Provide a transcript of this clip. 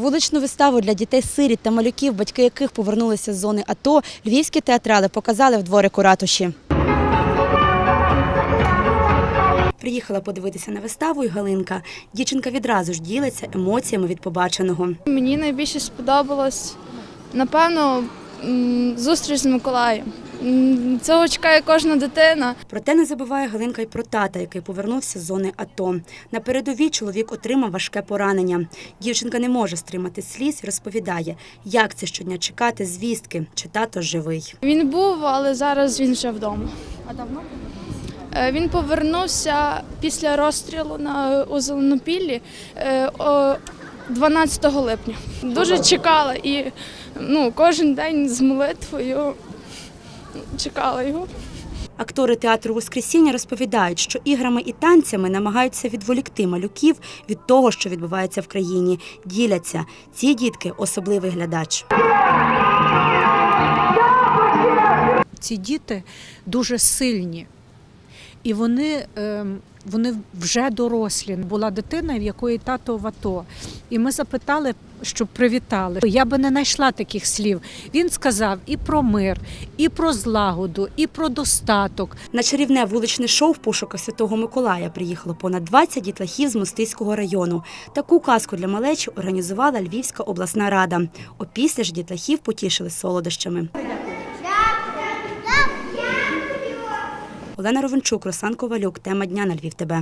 Вуличну виставу для дітей сиріт та малюків, батьки яких повернулися з зони АТО, львівські театрали показали в дворику ратуші. Приїхала подивитися на виставу і Галинка. Дівчинка відразу ж ділиться емоціями від побаченого. Мені найбільше сподобалось, напевно, зустріч з Миколаєм. Цього чекає кожна дитина. Проте не забуває Галинка й про тата, який повернувся з зони АТО. На передовій чоловік отримав важке поранення. Дівчинка не може стримати сліз і розповідає, як це щодня чекати звістки, чи тато живий. Він був, але зараз він вже вдома. А давно? Він повернувся після розстрілу на у Зеленопіллі е, 12 липня. Дуже чекала і ну, кожен день з молитвою чекала його. Актори театру Воскресіння розповідають, що іграми і танцями намагаються відволікти малюків від того, що відбувається в країні. Діляться ці дітки особливий глядач. ці діти дуже сильні. І вони, ем, вони вже дорослі. Була дитина, в якої тато в АТО. І ми запитали, щоб привітали. Я би не знайшла таких слів. Він сказав і про мир, і про злагоду, і про достаток. На чарівне вуличне шоу в пошуках Святого Миколая приїхало понад 20 дітлахів з Мостиського району. Таку казку для малечі організувала Львівська обласна рада. Опісля ж дітлахів потішили солодощами. Олена Ровенчук, Руслан Ковалюк. Тема дня на Львів. ТБ.